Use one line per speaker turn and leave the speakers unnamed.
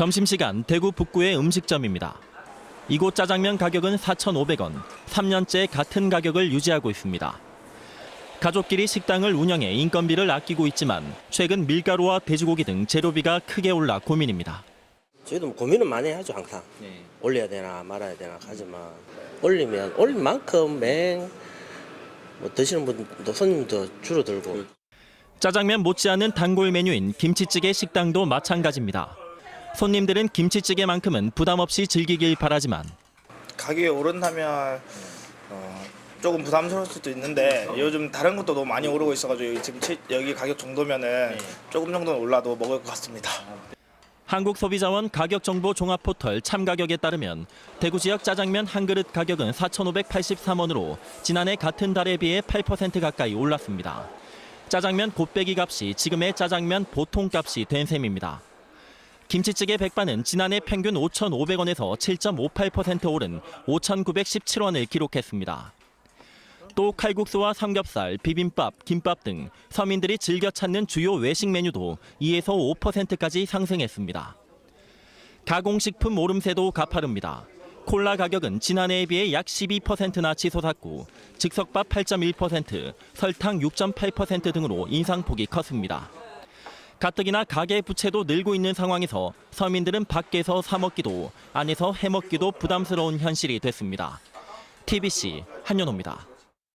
점심시간 대구 북구의 음식점입니다. 이곳 짜장면 가격은 4,500원, 3년째 같은 가격을 유지하고 있습니다. 가족끼리 식당을 운영해 인건비를 아끼고 있지만 최근 밀가루와 돼지고기 등 재료비가 크게 올라 고민입니다.
저희도 뭐 고민은 많이 하죠 항상 올려야 되나 말아야 되나 하지만 올리면 올린 만큼 맹 뭐 드시는 분도 손님도 줄어들고
짜장면 못지않은 단골 메뉴인 김치찌개 식당도 마찬가지입니다. 손님들은 김치찌개만큼은 부담 없이 즐기길 바라지만
가격이 오른다면 어, 조금 부담스러울 수도 있는데 요즘 다른 것도 너무 많이 오르고 있어가지고 여기 지금 치- 여기 가격 정도면은 조금 정도는 올라도 먹을 것 같습니다.
한국소비자원 가격정보 종합 포털 참가격에 따르면 대구 지역 짜장면 한 그릇 가격은 4,583원으로 지난해 같은 달에 비해 8% 가까이 올랐습니다. 짜장면 곱빼기 값이 지금의 짜장면 보통 값이 된 셈입니다. 김치찌개 백반은 지난해 평균 5,500원에서 7.58% 오른 5,917원을 기록했습니다. 또 칼국수와 삼겹살, 비빔밥, 김밥 등 서민들이 즐겨 찾는 주요 외식 메뉴도 2에서 5%까지 상승했습니다. 가공식품 오름세도 가파릅니다. 콜라 가격은 지난해에 비해 약 12%나 치솟았고 즉석밥 8.1%, 설탕 6.8% 등으로 인상폭이 컸습니다. 가뜩이나 가계 부채도 늘고 있는 상황에서 서민들은 밖에서 사 먹기도 안에서 해 먹기도 부담스러운 현실이 됐습니다. TBC 한연호입니다.